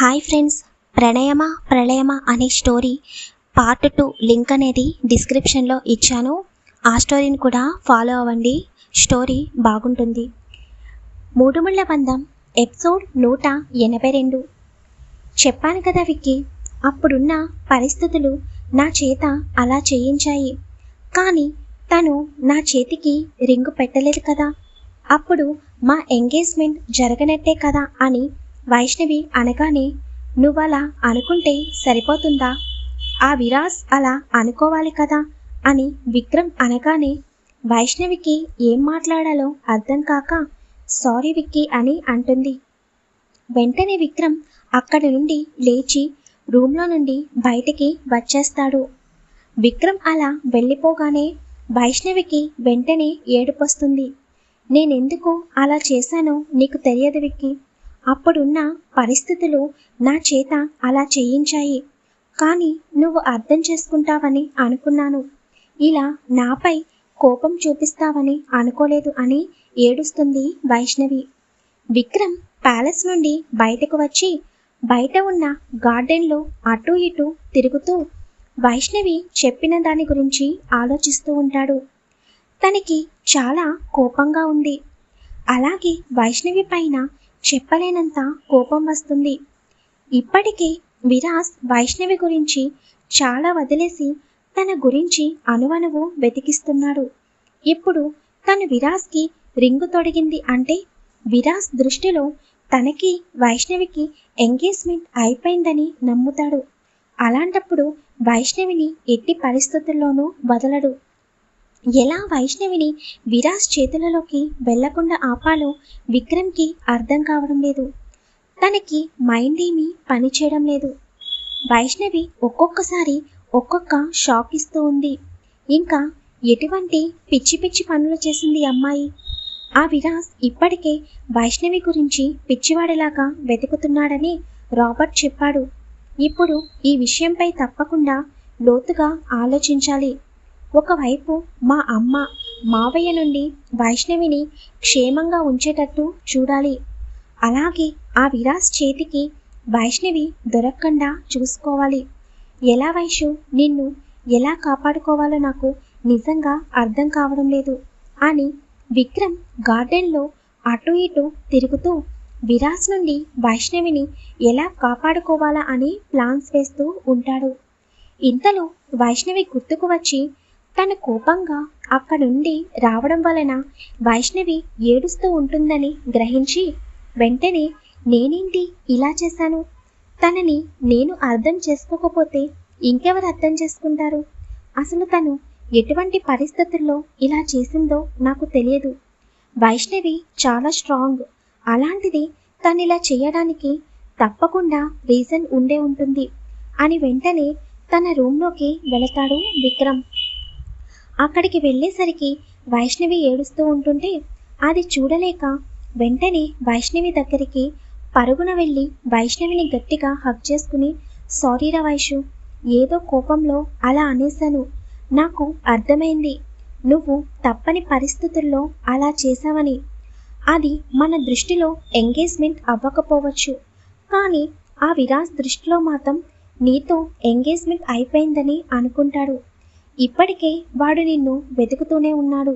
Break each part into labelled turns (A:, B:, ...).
A: Hi friends ప్రణయమ ప్రళయమ అనే story part two link అనేది డిస్క్రిప్షన్లో ఇచ్చాను. ఆ స్టోరీని కూడా ఫాలో అవ్వండి. స్టోరీ బాగుంటుంది. మూడుముళ్ళ బంధం ఎపిసోడ్ నూట ఎనభై రెండు. చెప్పాను కదా విక్కీ అప్పుడున్న పరిస్థితులు నా చేత అలా చేయించాయి. కానీ తను నా చేతికి రింగు పెట్టలేదు కదా. అప్పుడు మా ఎంగేజ్మెంట్ జరగనట్టే కదా అని వైష్ణవి అనగానే నువ్వలా అనుకుంటే సరిపోతుందా? ఆ విరాస్ అలా అనుకోవాలి కదా? అని విక్రమ్ అనగానే వైష్ణవికి ఏం మాట్లాడాలో అర్థం కాక సారీ విక్కీ అని అంటుంది. వెంటనే విక్రమ్ అక్కడి నుండి లేచి రూమ్లో నుండి బయటికి వచ్చేస్తాడు. విక్రమ్ అలా వెళ్ళిపోగానే వైష్ణవికి వెంటనే ఏడుపొస్తుంది. నేనెందుకు అలా చేశానో నీకు తెలియదు విక్కీ. అప్పుడున్న పరిస్థితులు నా చేత అలా చేయించాయి. కానీ నువ్వు అర్థం చేసుకుంటావని అనుకున్నాను. ఇలా నాపై కోపం చూపిస్తావని అనుకోలేదు అని ఏడుస్తుంది వైష్ణవి. విక్రమ్ ప్యాలెస్ నుండి బయటకు వచ్చి బయట ఉన్న గార్డెన్లో అటు ఇటు తిరుగుతూ వైష్ణవి చెప్పిన దాని గురించి ఆలోచిస్తూ ఉంటాడు. తనకి చాలా కోపంగా ఉంది. అలాగే వైష్ణవి పైన చెప్పలేనంత కోపం వస్తుంది. ఇప్పటికే విరాస్ వైష్ణవి గురించి చాలా వదిలేసి తన గురించి అనువనువు వెతికిస్తున్నాడు. ఇప్పుడు తను విరాస్కి రింగు తొడిగింది అంటే విరాస్ దృష్టిలో తనకి వైష్ణవికి ఎంగేజ్మెంట్ అయిపోయిందని నమ్ముతాడు. అలాంటప్పుడు వైష్ణవిని ఎట్టి పరిస్థితుల్లోనూ వదలడు. ఎలా వైష్ణవిని విరాస్ చేతులలోకి వెళ్ళకుండా ఆపాలో విక్రమ్కి అర్థం కావడం లేదు. తనకి మైండ్ ఏమీ పనిచేయడం లేదు. వైష్ణవి ఒక్కొక్కసారి ఒక్కొక్క షాక్ ఇస్తూ ఉంది. ఇంకా ఎటువంటి పిచ్చి పిచ్చి పనులు చేసింది అమ్మాయి? ఆ విరాస్ ఇప్పటికే వైష్ణవి గురించి పిచ్చివాడిలాగా వెతుకుతున్నాడని రాబర్ట్ చెప్పాడు. ఇప్పుడు ఈ విషయంపై తప్పకుండా లోతుగా ఆలోచించాలి. ఒకవైపు మా అమ్మ మావయ్య నుండి వైష్ణవిని క్షేమంగా ఉంచేటట్టు చూడాలి. అలాగే ఆ విరాస్ చేతికి వైష్ణవి దొరకకుండా చూసుకోవాలి. ఎలా వైషు నిన్ను ఎలా కాపాడుకోవాలో నాకు నిజంగా అర్థం కావడం లేదు అని విక్రమ్ గార్డెన్లో అటు ఇటు తిరుగుతూ విరాస్ నుండి వైష్ణవిని ఎలా కాపాడుకోవాలా అని ప్లాన్స్ వేస్తూ ఉంటాడు. ఇంతలో వైష్ణవి గుర్తుకు వచ్చి తన కోపంగా అక్కడుండి రావడం వలన వైష్ణవి ఏడుస్తూ ఉంటుందని గ్రహించి వెంటనే నేనేంటి ఇలా చేశాను? తనని నేను అర్థం చేసుకోకపోతే ఇంకెవరు అర్థం చేసుకుంటారు? అసలు తను ఎటువంటి పరిస్థితుల్లో ఇలా చేసిందో నాకు తెలియదు. వైష్ణవి చాలా స్ట్రాంగ్. అలాంటిది తను ఇలా చేయడానికి తప్పకుండా రీజన్ ఉండే ఉంటుంది అని వెంటనే తన రూమ్లోకి వెళతాడు విక్రమ్. అక్కడికి వెళ్ళేసరికి వైష్ణవి ఏడుస్తూ ఉంటుంటే అది చూడలేక వెంటనే వైష్ణవి దగ్గరికి పరుగున వెళ్ళి వైష్ణవిని గట్టిగా హక్ చేసుకుని సారీరా వైషు ఏదో కోపంలో అలా అనేశాను. నాకు అర్థమైంది. నువ్వు తప్పని పరిస్థితుల్లో అలా చేశావని. అది మన దృష్టిలో ఎంగేజ్మెంట్ అవ్వకపోవచ్చు. కానీ ఆ విరాస్ దృష్టిలో మాత్రం నీతో ఎంగేజ్మెంట్ అయిపోయిందని అనుకుంటాడు. ఇప్పటికే వాడు నిన్ను వెతుకుతూనే ఉన్నాడు.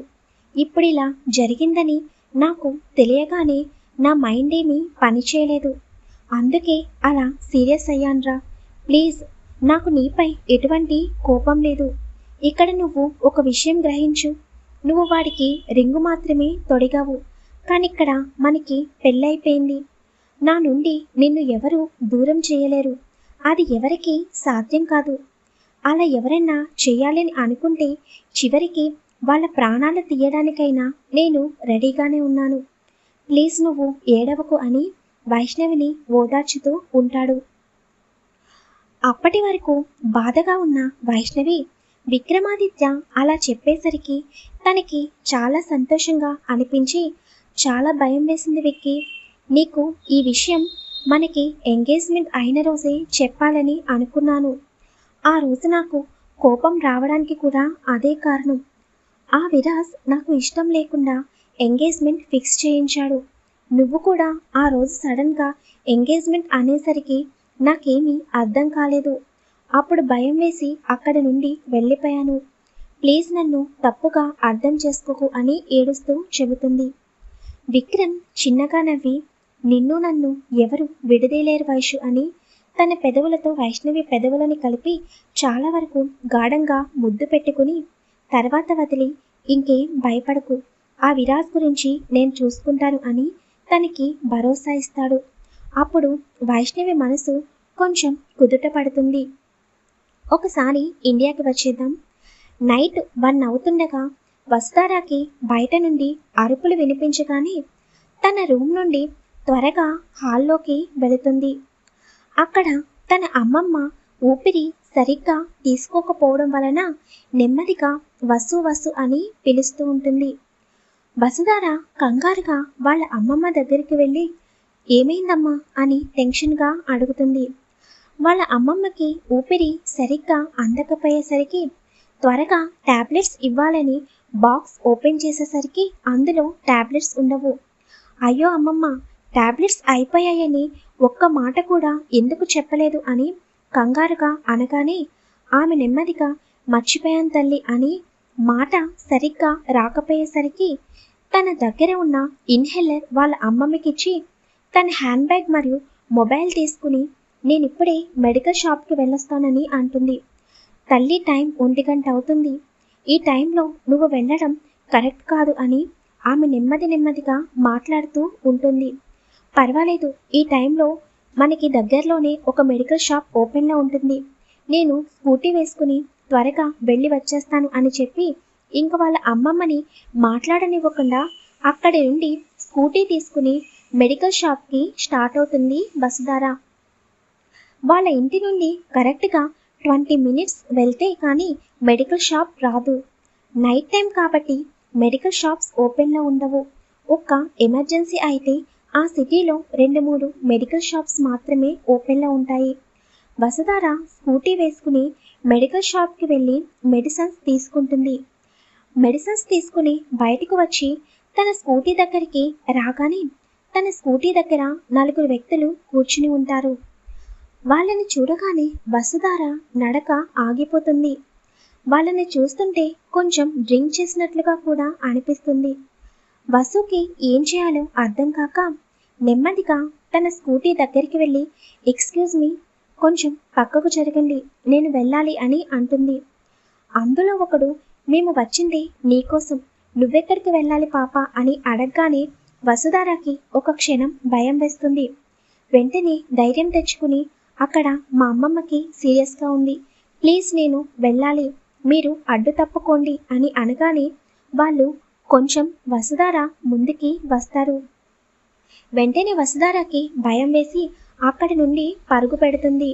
A: ఇప్పుడు ఇలా జరిగిందని నాకు తెలియగానే నా మైండ్ ఏమీ పనిచేయలేదు అందుకే అలా సీరియస్ అయ్యాన్రా ప్లీజ్ నాకు నీపై ఎటువంటి కోపం లేదు. ఇక్కడ నువ్వు ఒక విషయం గ్రహించు. నువ్వు వాడికి రింగు మాత్రమే తొడిగావు. కానీ ఇక్కడ మనకి పెళ్ళైపోయింది. నా నుండి నిన్ను ఎవరూ దూరం చేయలేరు. అది ఎవరికీ సాధ్యం కాదు. అలా ఎవరైనా చేయాలని అనుకుంటే చివరికి వాళ్ళ ప్రాణాలు తీయడానికైనా నేను రెడీగానే ఉన్నాను. ప్లీజ్ నువ్వు ఏడవకు అని వైష్ణవిని ఓదార్చుతూ ఉంటాడు. అప్పటి వరకు బాధగా ఉన్న వైష్ణవి విక్రమాదిత్య అలా చెప్పేసరికి తనకి చాలా సంతోషంగా అనిపించి చాలా భయం వేసింది విక్కి. నీకు ఈ విషయం మనకి ఎంగేజ్మెంట్ అయిన రోజే చెప్పాలని అనుకున్నాను. ఆ రోజు నాకు కోపం రావడానికి కూడా అదే కారణం. ఆ విరాజ్ నాకు ఇష్టం లేకుండా ఎంగేజ్మెంట్ ఫిక్స్ చేయించాడు. నువ్వు కూడా ఆ రోజు సడన్గా ఎంగేజ్మెంట్ అనేసరికి నాకేమీ అర్థం కాలేదు. అప్పుడు భయం వేసి అక్కడి నుండి వెళ్ళిపోయాను. ప్లీజ్ నన్ను తప్పుగా అర్థం చేసుకోకు అని ఏడుస్తూ చెబుతుంది. విక్రమ్ చిన్నగా నవ్వి నిన్ను నన్ను ఎవరు విడదీయలేరు వైషు అని తన పెదవులతో వైష్ణవి పెదవులని కలిపి చాలా వరకు గాఢంగా ముద్దు పెట్టుకుని తర్వాత వదిలి ఇంకేం భయపడకు. ఆ విరాజ్ గురించి నేను చూసుకుంటాను అని తనకి భరోసా ఇస్తాడు. అప్పుడు వైష్ణవి మనసు కొంచెం కుదుట పడుతుంది. ఒకసారి ఇండియాకి వచ్చేద్దాం. నైట్ వన్ అవుతుండగా వస్తారాకి బయట నుండి అరుపులు వినిపించగానే తన రూమ్ నుండి త్వరగా హాల్లోకి వెళుతుంది. అక్కడ తన అమ్మమ్మ ఊపిరి సరిగ్గా తీసుకోకపోవడం వలన నెమ్మదిగా వసు వసు అని పిలుస్తూ ఉంటుంది. వసుధార కంగారుగా వాళ్ళ అమ్మమ్మ దగ్గరికి వెళ్ళి ఏమైందమ్మా? అని టెన్షన్గా అడుగుతుంది. వాళ్ళ అమ్మమ్మకి ఊపిరి సరిగ్గా అందకపోయేసరికి త్వరగా టాబ్లెట్స్ ఇవ్వాలని బాక్స్ ఓపెన్ చేసేసరికి అందులో టాబ్లెట్స్ ఉండవు. అయ్యో అమ్మమ్మ టాబ్లెట్స్ అయిపోయాయని ఒక్క మాట కూడా ఎందుకు చెప్పలేదు అని కంగారుగా అనగానే ఆమె నెమ్మదిగా మర్చిపోయాను తల్లి అని మాట సరిగ్గా రాకపోయేసరికి తన దగ్గర ఉన్న ఇన్హేలర్ వాళ్ళ అమ్మమ్మకిచ్చి తన హ్యాండ్ బ్యాగ్ మరియు మొబైల్ తీసుకుని నేను ఇప్పుడే మెడికల్ షాప్కి వెళ్ళొస్తానని అంటుంది. తల్లి టైం ఒంటి గంట అవుతుంది. ఈ టైంలో నువ్వు వెళ్ళడం కరెక్ట్ కాదు అని ఆమె నెమ్మది నెమ్మదిగా మాట్లాడుతూ ఉంటుంది. పర్వాలేదు ఈ టైంలో మనకి దగ్గరలోనే ఒక మెడికల్ షాప్ ఓపెన్లో ఉంటుంది. నేను స్కూటీ వేసుకుని త్వరగా వెళ్ళి వచ్చేస్తాను అని చెప్పి ఇంక వాళ్ళ అమ్మమ్మని మాట్లాడనివ్వకుండా అక్కడి నుండి స్కూటీ తీసుకుని మెడికల్ షాప్కి స్టార్ట్ అవుతుంది వసుధార వాళ్ళ ఇంటి నుండి కరెక్ట్గా ట్వంటీ మినిట్స్ వెళ్తే కానీ మెడికల్ షాప్ రాదు. నైట్ టైం కాబట్టి మెడికల్ షాప్స్ ఓపెన్లో ఉండవు. ఒక్క ఎమర్జెన్సీ అయితే ఆ సిటీలో రెండు మూడు మెడికల్ షాప్స్ మాత్రమే ఓపెన్లో ఉంటాయి. వసుధార స్కూటీ వేసుకుని మెడికల్ షాప్కి వెళ్ళి మెడిసిన్స్ తీసుకుంటుంది. మెడిసిన్స్ తీసుకుని బయటకు వచ్చి తన స్కూటీ దగ్గరికి రాగానే తన స్కూటీ దగ్గర నలుగురు వ్యక్తులు కూర్చుని ఉంటారు. వాళ్ళని చూడగానే వసుధార నడక ఆగిపోతుంది. వాళ్ళని చూస్తుంటే కొంచెం డ్రింక్ చేసినట్లుగా కూడా అనిపిస్తుంది. వసుకి ఏం చేయాలో అర్థం కాక నెమ్మదిగా తన స్కూటీ దగ్గరికి వెళ్ళి ఎక్స్క్యూజ్ మీ కొంచెం పక్కకు జరగండి నేను వెళ్ళాలి అని అంటుంది. అందులో ఒకడు మేము వచ్చింది నీకోసం నువ్వెక్కడికి వెళ్ళాలి పాప అని అడగగానే వసుధారాకి ఒక క్షణం భయం వేస్తుంది. వెంటనే ధైర్యం తెచ్చుకుని అక్కడ మా అమ్మమ్మకి సీరియస్గా ఉంది. ప్లీజ్ నేను వెళ్ళాలి మీరు అడ్డు తప్పుకోండి అని అనగానే వాళ్ళు కొంచెం వసుధార ముందుకి వస్తారు వెంటనే వసుధారకి భయం వేసి అక్కడి నుండి పరుగు పెడుతుంది.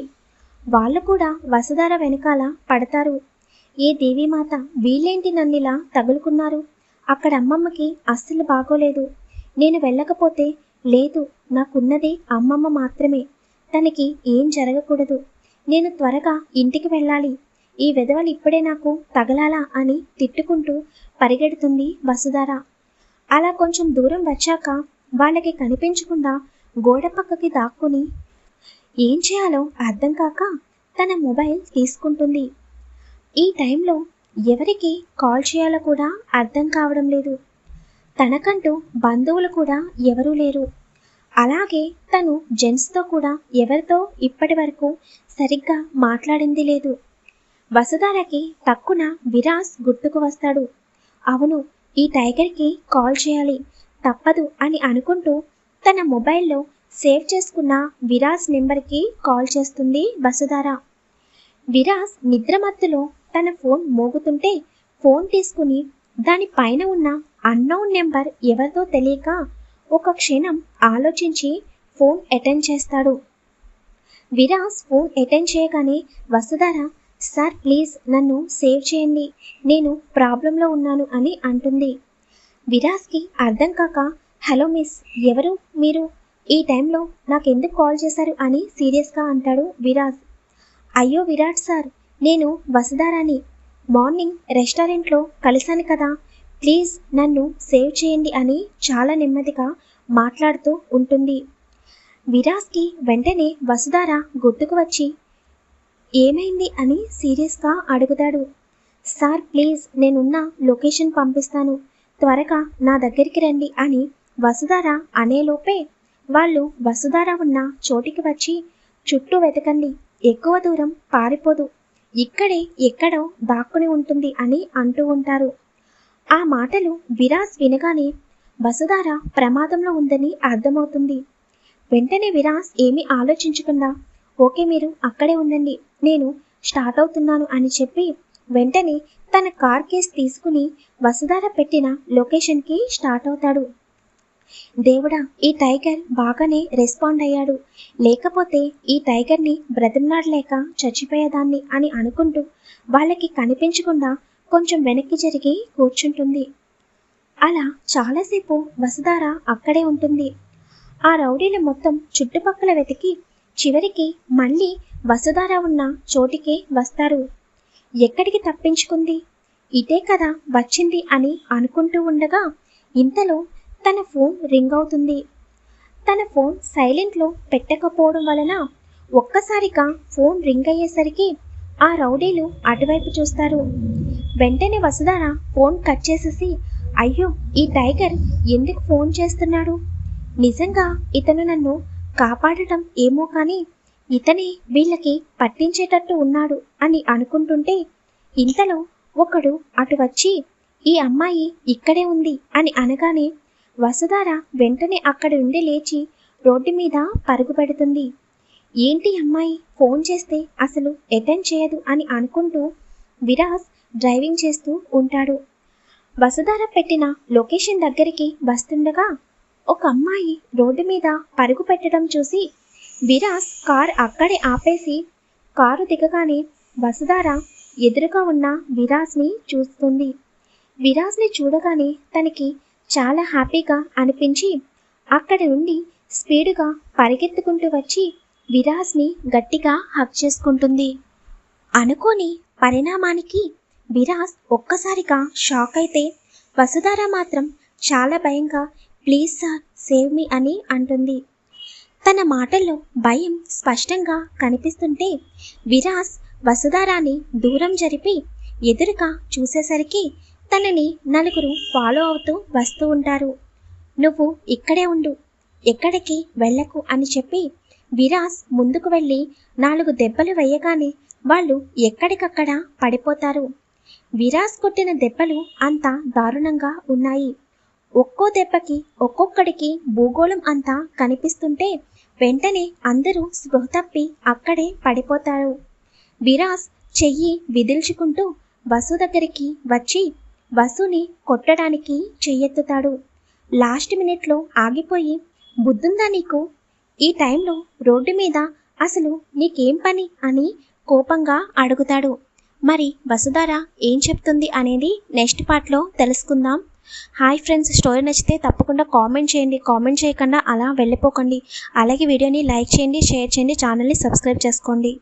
A: వాళ్ళు కూడా వసుధార వెనకాల పడతారు. ఏ దేవీమాత వీళ్ళేంటి నన్నిలా తగులుకున్నారు? అక్కడ అమ్మమ్మకి అస్సలు బాగోలేదు. నేను వెళ్ళకపోతే లేదు నాకున్నది అమ్మమ్మ మాత్రమే. తనకి ఏం జరగకూడదు. నేను త్వరగా ఇంటికి వెళ్ళాలి. ఈ విధవలు ఇప్పుడే నాకు తగలాలా అని తిట్టుకుంటూ పరిగెడుతుంది వసుధార. అలా కొంచెం దూరం వచ్చాక వాళ్ళకి కనిపించకుండా గోడ పక్కకి దాక్కుని ఏం చేయాలో అర్థం కాక తన మొబైల్ తీసుకుంటుంది. ఈ టైంలో ఎవరికి కాల్ చేయాలో కూడా అర్థం కావడం లేదు. తనకంటూ బంధువులు కూడా ఎవరూ లేరు. అలాగే తను జెంట్స్తో కూడా ఎవరితో ఇప్పటి వరకు సరిగ్గా మాట్లాడింది లేదు. వసుధారకి తక్కున విరాస్ గుర్తుకు వస్తాడు. అవును ఈ టైగర్కి కాల్ చేయాలి. తప్పదు అని అనుకుంటూ తన మొబైల్లో సేవ్ చేసుకున్న విరాస్ నెంబర్కి కాల్ చేస్తుంది వసుధార. విరాస్ నిద్రమత్తులో తన ఫోన్ మోగుతుంటే ఫోన్ తీసుకుని దాని పైన ఉన్న అన్నౌన్ నెంబర్ ఎవరితో తెలియక ఒక క్షణం ఆలోచించి ఫోన్ అటెండ్ చేస్తాడు. విరాస్ ఫోన్ అటెండ్ చేయగానే వసుధార సార్ ప్లీజ్ నన్ను సేవ్ చేయండి నేను ప్రాబ్లంలో ఉన్నాను అని అంటుంది. విరాజ్కి అర్థం కాక హలో మిస్ ఎవరు? మీరు? ఈ టైంలో నాకెందుకు కాల్ చేశారు అని సీరియస్గా అంటాడు విరాజ్. అయ్యో విరాట్ సార్ నేను వసుధారాని మార్నింగ్ రెస్టారెంట్లో కలిశాను కదా. ప్లీజ్ నన్ను సేవ్ చేయండి అని చాలా నెమ్మదిగా మాట్లాడుతూ ఉంటుంది. విరాజ్కి వెంటనే వసుధార గుర్తుకు వచ్చి ఏమైంది? అని సీరియస్గా అడుగుతాడు. సార్ ప్లీజ్ నేనున్న లొకేషన్ పంపిస్తాను. త్వరగా నా దగ్గరికి రండి అని వసుధార అనేలోపే వాళ్ళు వసుధార ఉన్న చోటికి వచ్చి చుట్టూ వెతకండి. ఎక్కువ దూరం పారిపోదు. ఇక్కడే ఎక్కడో దాక్కుని ఉంటుంది అని అంటూ ఉంటారు. ఆ మాటలు విరాస్ వినగానే వసుధార ప్రమాదంలో ఉందని అర్థమవుతుంది. వెంటనే విరాస్ ఏమీ ఆలోచించకుండా ఓకే మీరు అక్కడే ఉండండి. నేను స్టార్ట్ అవుతున్నాను అని చెప్పి వెంటనే తన కార్ కేస్ తీసుకుని వసుధార పెట్టిన లొకేషన్కి స్టార్ట్ అవుతాడు. దేవుడా ఈ టైగర్ బాగానే రెస్పాండ్ అయ్యాడు. లేకపోతే ఈ టైగర్ని బ్రతిమలాడలేక చచ్చిపోయేదాన్ని అని అనుకుంటూ వాళ్ళకి కనిపించకుండా కొంచెం వెనక్కి జరిగి కూర్చుంటుంది. అలా చాలాసేపు వసుధార అక్కడే ఉంటుంది. ఆ రౌడీలు మొత్తం చుట్టుపక్కల వెతికి చివరికి మళ్ళీ వసుధార ఉన్న చోటికే వస్తారు. ఎక్కడికి తప్పించుకుంది? ఇదే కదా వచ్చింది అని అనుకుంటూ ఉండగా ఇంతలో తన ఫోన్ రింగ్ అవుతుంది. తన ఫోన్ సైలెంట్లో పెట్టకపోవడం వలన ఒక్కసారిగా ఫోన్ రింగ్ అయ్యేసరికి ఆ రౌడీలు అటువైపు చూస్తారు. వెంటనే వసుధార ఫోన్ కట్ చేసేసి అయ్యో ఈ టైగర్ ఎందుకు ఫోన్ చేస్తున్నాడు? నిజంగా ఇతను నన్ను కాపాడటం ఏమో కానీ ఇతనే వీళ్ళకి పట్టించేటట్టు ఉన్నాడు అని అనుకుంటుంటే ఇంతలో ఒకడు అటు వచ్చి ఈ అమ్మాయి ఇక్కడే ఉంది అని అనగానే వసుధార వెంటనే అక్కడి నుండి లేచి రోడ్డు మీద పరుగు పెడుతుంది. ఏంటి అమ్మాయి ఫోన్ చేస్తే అసలు అటెండ్ చేయదు అని అనుకుంటూ విరాజ్ డ్రైవింగ్ చేస్తూ ఉంటాడు. వసుధార పెట్టిన లొకేషన్ దగ్గరికి వస్తుండగా ఒక అమ్మాయి రోడ్డు మీద పరుగు పెట్టడం చూసి విరాస్ కార్ అక్కడే ఆపేసి కారు దిగగానే వసుధార ఎదురుగా ఉన్న విరాజ్ని చూస్తుంది. విరాజ్ని చూడగానే తనకి చాలా హ్యాపీగా అనిపించి అక్కడి నుండి స్పీడుగా పరిగెత్తుకుంటూ వచ్చి విరాజ్ని గట్టిగా హక్ చేసుకుంటుంది. అనుకోని పరిణామానికి విరాజ్ ఒక్కసారిగా షాక్ అయితే వసుధార మాత్రం చాలా భయంగా ప్లీజ్ సార్ సేవ్ మీ అని అంటుంది. తన మాటల్లో భయం స్పష్టంగా కనిపిస్తుంటే విరాస్ వసుధారాన్ని దూరం జరిపి ఎదురుగా చూసేసరికి తనని నలుగురు ఫాలో అవుతూ వస్తూ ఉంటారు. నువ్వు ఇక్కడే ఉండు ఎక్కడికి వెళ్ళకు అని చెప్పి విరాస్ ముందుకు వెళ్ళి నాలుగు దెబ్బలు వేయగానే వాళ్ళు ఎక్కడికక్కడ పడిపోతారు. విరాస్ కొట్టిన దెబ్బలు అంత దారుణంగా ఉన్నాయి. ఒక్కో దెబ్బకి ఒక్కొక్కడికి భూగోళం అంతా కనిపిస్తుంటే వెంటనే అందరూ స్పృహ తప్పి అక్కడే పడిపోతారు. విరాస్ చెయ్యి విదిల్చుకుంటూ వసు దగ్గరికి వచ్చి వసుని కొట్టడానికి చెయ్యెత్తుతాడు. లాస్ట్ మినిట్లో ఆగిపోయి బుద్ధుందా నీకు? ఈ టైంలో రోడ్డు మీద అసలు నీకేం పని? అని కోపంగా అడుగుతాడు. మరి వసుధార ఏం చెప్తుంది అనేది నెక్స్ట్ పార్ట్లో తెలుసుకుందాం. హాయ్ ఫ్రెండ్స్ స్టోరీ నచ్చితే తప్పకుండా కామెంట్ చేయండి. కామెంట్ చేయకుండా అలా వెళ్ళిపోకండి. అలాగే వీడియోని లైక్ చేయండి షేర్ చేయండి ఛానల్ని సబ్స్క్రైబ్ చేసుకోండి.